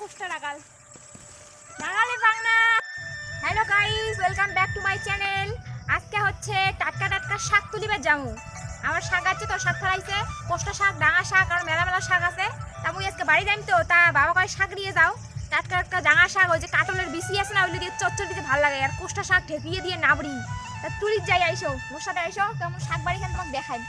কুষ্টা রাগাল রাগালে Bangla. Hello guys welcome back to my channel আজকে হচ্ছে টাটকা টাটকা শাক তুলিবার জামু আমার শাক আছে তো শাক ফেলাইছে। কোষ্টা শাক, ডাঙা শাক আর মেলা মেলা শাক আছে। তা মুই আজকে বাড়ি যাইম তো, তা বাবা কয়, শাক নিয়ে যাও। টাটকা টাটকা ডাঙা শাক, ওই যে কাটলের বিসি আছে না, ওইগুলো দিয়ে চচ্চর দিতে ভালো লাগে। আর কোষ্টা শাক ঠেকিয়ে দিয়ে নাবড়ি। তা তুলি যাই, আইসো, মোর সাথে আইসো কেমন শাক বাড়ি খান তোমাকে দেখাই।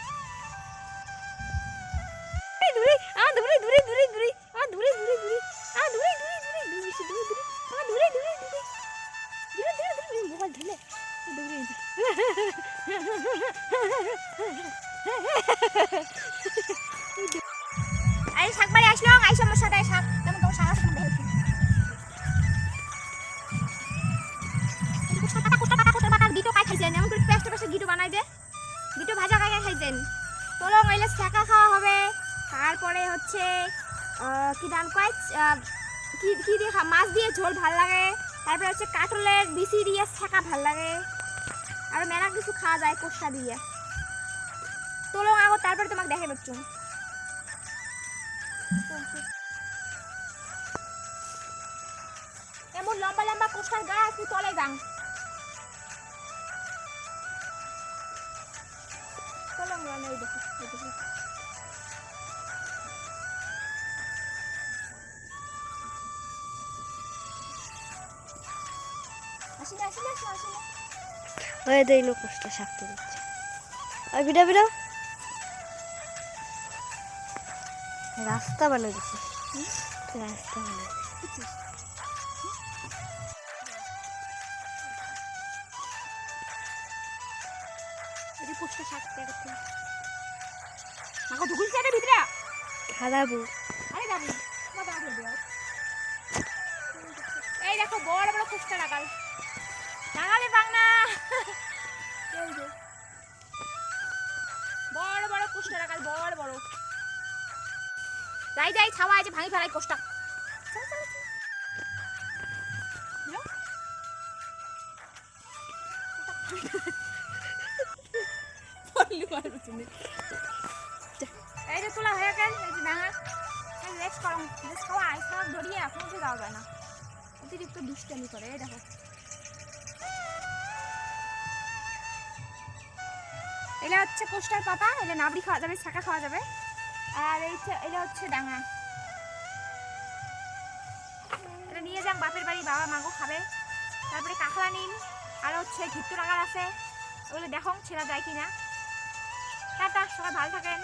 আরে শাক বাড়ি আসলো আইসো আমার সাথে শাক। তেমন তোমার শাক গিটো ভাজা কাই খাইছেন। তোলো মাইলে শাকা খাওয়া হবে। তারপরে হচ্ছে কি ধান কয়? কি কি দিয়ে মাছ দিয়ে ঝোল ভালো লাগে। তারপরে হচ্ছে কাটলের বিচি দিয়ে শাকা ভালো লাগে। মেলা কিছু খাওয়া যায় কোষ্টা দিয়ে। তোলো আগো তারপরে তোমাকে দেখে পাচ্ছ এমন লম্বা লম্বা কোষ্টার গায়ে তুই তলে যাং চলো আমরা এই দেখো এই দেখো। আসলে আসলে আসলে আসলে। হয়ে দেই লোক কষ্ট শাক্ত দিচ্ছে। আর বিড়া বিড়া রাস্তা বানিয়ে দিচ্ছে রাস্তা বানিয়ে খাদাবু আরে এই দেখো বড় বড় কুষ্টা লাগাল লাগালে বাংলা বড় বড় কুষ্টা লাগাল বড় বড়। যাই যাই ছাওয়া আছে ভাঙি ফেলাই কোষ্টা। এই যে তোলা হয়ে গেল এই যে ডাঙা। রেস্ট করো রেস্ট খাওয়া আইস ধরিয়ে এখন যাওয়া যায় না। অতিরিক্ত দুষ্টামি করে এই দেখো। এটা হচ্ছে কোষ্টার পাতা এটা নাবড়ি খাওয়া যাবে ছাকা খাওয়া যাবে। আর এই এটা হচ্ছে ডাঙা। এটা নিয়ে যান বাপের বাড়ি, বাবা মাগো খাবে। তারপরে কাঁকড়া নিন, আর হচ্ছে ঘিত্তু টাকার আছে। ওগুলো দেখো ছেঁড়া যায় কিনা। টাটা, সবাই ভালো থাকেন।